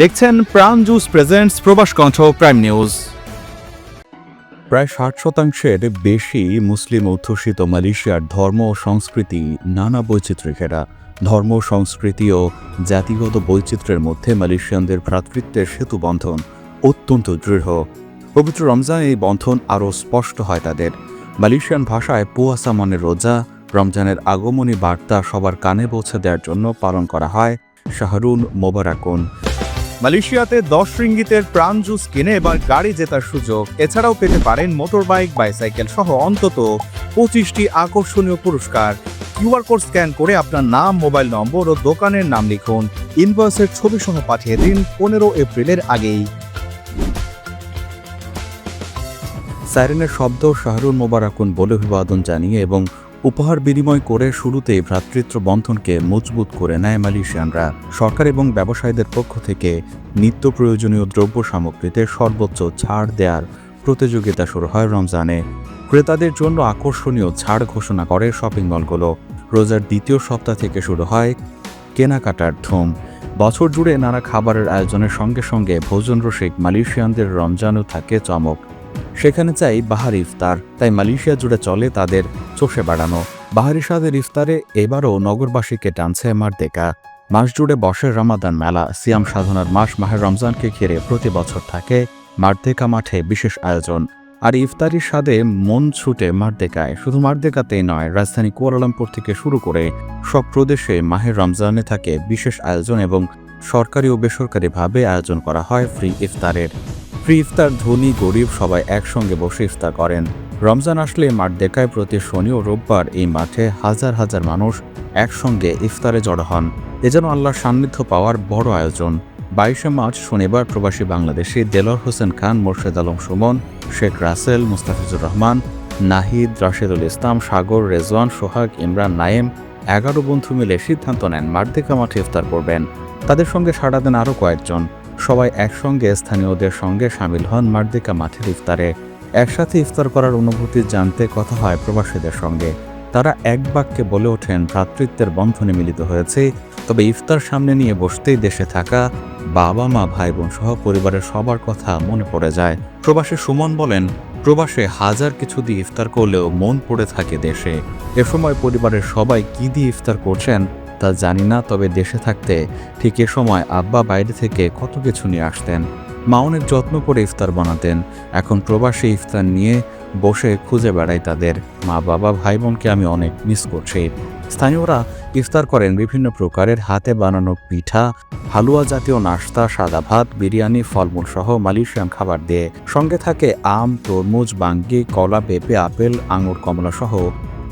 দেখছেন প্রাণ juice presents প্রবাস কণ্ঠ প্রাইম নিউজ প্রায় ষাট শতাংশের বেশি মুসলিম অধ্যুষিত মালয়েশিয়ার ধর্ম ও সংস্কৃতি নানা বৈচিত্র্যে ঘেরা। ধর্ম, সংস্কৃতি ও জাতিগত বৈচিত্র্যের মধ্যে মালয়েশিয়ানদের ভ্রাতৃত্বের সেতু বন্ধন অত্যন্ত দৃঢ়। পবিত্র রমজান এই বন্ধন আরও স্পষ্ট হয় তাদের। মালয়েশিয়ান ভাষায় পুয়াসা মনের রোজা, রমজানের আগমনী বার্তা সবার কানে পৌঁছে দেওয়ার জন্য পালন করা হয় শাহরুন মোবারাকুন। মালয়েশিয়াতে দশ রিঙ্গিতের প্রাণ জুস কিনে এবার গাড়ি জেতার সুযোগ। এছাড়াও পেতে পারেন মোটর বাইক বাইসাইকেল সহ অন্তত পঁচিশটি আকর্ষণীয় পুরস্কার। কিউআর কোড স্ক্যান করে আপনার নাম, মোবাইল নম্বর ও দোকানের নাম লিখুন। ইনভয়েসের ছবি সহ পাঠিয়ে দিন পনেরো এপ্রিলের আগেই। সাইরেনের শব্দ শাহরুল মোবারকুন বলে অভিবাদন জানিয়ে এবং উপহার বিনিময় করে শুরুতেই ভ্রাতৃত্ব বন্ধনকে মজবুত করে নেয় মালয়েশিয়ানরা। সরকার এবং ব্যবসায়ীদের পক্ষ থেকে নিত্য প্রয়োজনীয় দ্রব্য সামগ্রীতে সর্বোচ্চ ছাড় দেওয়ার প্রতিযোগিতা শুরু হয় রমজানে। ক্রেতাদের জন্য আকর্ষণীয় ছাড় ঘোষণা করে শপিং মলগুলো। রোজার দ্বিতীয় সপ্তাহ থেকে শুরু হয় কেনাকাটার ধুম। বছর জুড়ে নানা খাবারের আয়োজনের সঙ্গে সঙ্গে ভোজন রসিক মালয়েশিয়ানদের রমজানও থাকে চমক। সেখানে চাই বাহার ইফতার, তাই মালয়েশিয়া জুড়ে চলে তাদের চষে বাড়ানো। বাহারি স্বাদের ইফতারে এবারও নগরবাসীকে টানছে মারদেকা মাস জুড়ে বসে রমাদান মেলা, সিয়াম সাধনার মাস, মাহের রমজানকে ঘিরে প্রতি বছর থাকে মারদেকা মাঠে বিশেষ আয়োজন। আর ইফতারির স্বাদে মন ছুটে মারদেকায় শুধু মারদেকাতেই নয়, রাজধানী কুয়ালালামপুর থেকে শুরু করে সব প্রদেশে মাহের রমজানে থাকে বিশেষ আয়োজন এবং সরকারি ও বেসরকারিভাবে আয়োজন করা হয় ফ্রি ইফতারের। ফ্রি ইফতার, ধনী, গরিব সবাই একসঙ্গে বসে ইফতার করেন। রমজান আসলে মাঠ দেখায় প্রতি শনি ও রোববার এই মাঠে হাজার হাজার মানুষ একসঙ্গে ইফতারে জড়ো হন। এ যেন আল্লাহর সান্নিধ্য পাওয়ার বড় আয়োজন। বাইশে মার্চ শনিবার প্রবাসী বাংলাদেশি দেলর হোসেন খান, মোর্শেদ আলম সুমন, শেখ রাসেল, মুস্তাফিজুর রহমান, নাহিদ, রাশেদুল ইসলাম, সাগর, রেজওয়ান, সোহাগ, ইমরান, নায়েম এগারো বন্ধু মিলে সিদ্ধান্ত নেন মারদেকা মাঠে ইফতার করবেন। তাদের সঙ্গে সাড়া দেন আরও কয়েকজন। সবাই একসঙ্গে স্থানীয়দের সঙ্গে সামিল হন মারদেকা মাঠের ইফতারে। একসাথে ইফতার করার অনুভূতি জানতে কথা হয় প্রবাসীদের সঙ্গে। তারা এক বাক্যে বলে ওঠেন, ভ্রাতৃত্বের বন্ধনে মিলিত হয়েছে। তবে ইফতার সামনে নিয়ে বসতেই দেশে থাকা বাবা, মা ভাই বোন সহ পরিবারের সবার কথা মনে পড়ে যায়। প্রবাসী সুমন বলেন, প্রবাসে হাজার কিছু দিয়ে ইফতার করলেও মন পড়ে থাকে দেশে। এ সময় পরিবারের সবাই কি দিয়ে ইফতার করছেন তা জানি না, তবে দেশে থাকতে ঠিক এ সময় আব্বা বাইরে থেকে কত কিছু নিয়ে আসতেন। মা অনেক যত্ন করে ইফতার বানাতেন। এখন প্রবাসী ইফতার নিয়ে বসে খুঁজে বেড়াই তাদের। মা, বাবা ভাই বোনকে আমি অনেক মিস করছি। স্থানীয়রা ইফতার করেন বিভিন্ন প্রকারের হাতে বানানো পিঠা, হালুয়া জাতীয় নাস্তা, সাদা ভাত, বিরিয়ানি, ফলমূল সহ মালয়েশিয়ান খাবার দিয়ে। সঙ্গে থাকে আম, তরমুজ, বাঙ্গি, কলা, পেঁপে, আপেল, আঙুর কমলা সহ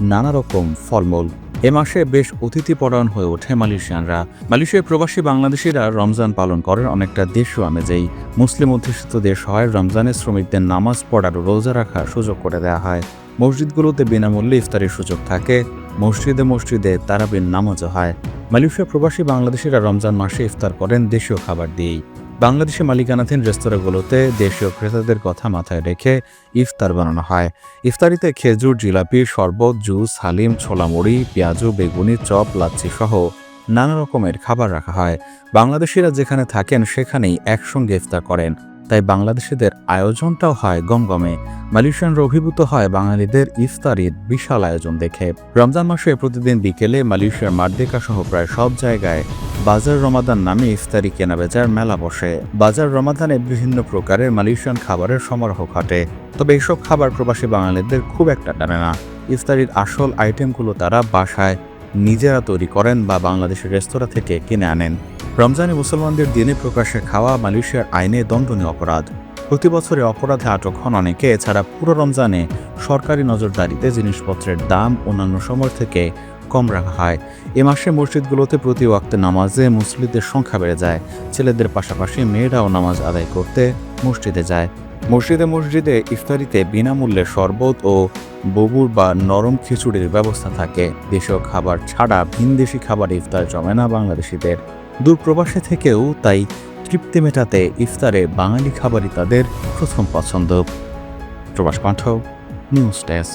নানা রকম ফলমূল। এ মাসে বেশ অতিথিপরায়ণ হয়ে ওঠে মালয়েশিয়ানরা। মালয়েশিয়ার প্রবাসী বাংলাদেশিরা রমজান পালন করেন অনেকটা দেশীয় আমেজেই। মুসলিম অধ্যুষিত দেশ হয় রমজানে শ্রমিকদের নামাজ পড়ার রোজা রাখার সুযোগ করে দেওয়া হয়। মসজিদগুলোতে বিনামূল্যে ইফতারের সুযোগ থাকে। মসজিদে মসজিদে তারাবির নামাজও হয়। মালয়েশিয়া প্রবাসী বাংলাদেশিরা রমজান মাসে ইফতার করেন দেশীয় খাবার দিয়েই। বাংলাদেশে মালিকানাধীন রেস্তোরাঁগুলোতে দেশীয় ক্রেতাদের কথা মাথায় রেখে ইফতার বানানো হয়। ইফতারিতে খেজুর, জিলাপি, শরবত, জুস, হালিম, ছোলা মুড়ি, পেঁয়াজু, বেগুনি, চপ, লাচ্ছি সহ নানা রকমের খাবার রাখা হয়। বাংলাদেশিরা যেখানে থাকেন সেখানেই একসঙ্গে ইফতার করেন। তাই বাংলাদেশিদের আয়োজনটাও হয় গমগমে। মালয়েশিয়ানরা অভিভূত হয় বাঙালিদের ইফতারির বিশাল আয়োজন দেখে। রমজান মাসে প্রতিদিন বিকেলে মালয়েশিয়ার মার্দেকা সহ প্রায় সব জায়গায় বাজার রমাদান নামে ইফতারি কেনাবেচার মেলা বসে। বাজার রমাদানে বিভিন্ন প্রকারের মালয়েশিয়ান খাবারের সমারোহ ঘটে। তবে এসব খাবার প্রবাসী বাঙালিদের খুব একটা টানে না। ইফতারির আসল আইটেমগুলো তারা বাসায় নিজেরা তৈরি করেন বা বাংলাদেশের রেস্তোরাঁ থেকে কিনে আনেন। রমজানে মুসলমানদের দিনে প্রকাশ্যে খাওয়া মালয়েশিয়ার আইনে দণ্ডনীয় অপরাধ। প্রতি বছরে অপরাধে আটক হন অনেকে, এছাড়া পুরো রমজানে সরকারি নজরদারিতে জিনিসপত্রের দাম অন্যান্য সময় থেকে কম রাখা হয়। এ মাসে মসজিদগুলোতে প্রতি ওয়াক্তে নামাজে মুসলিদের সংখ্যা বেড়ে যায়। ছেলেদের পাশাপাশি মেয়েরাও নামাজ আদায় করতে মসজিদে যায়। মসজিদে মসজিদে ইফতারিতে বিনামূল্যে শরবত ও ববুর বা নরম খিচুড়ির ব্যবস্থা থাকে। দেশীয় খাবার ছাড়া ভিনদেশি খাবার ইফতার জমে না বাংলাদেশিদের। দূরপ্রবাসে থেকেও তাই তৃপ্তি মেটাতে ইফতারে বাঙালি খাবারই তাদের প্রথম পছন্দ। প্রবাস পাঠক, নিউজ ডেস্ক।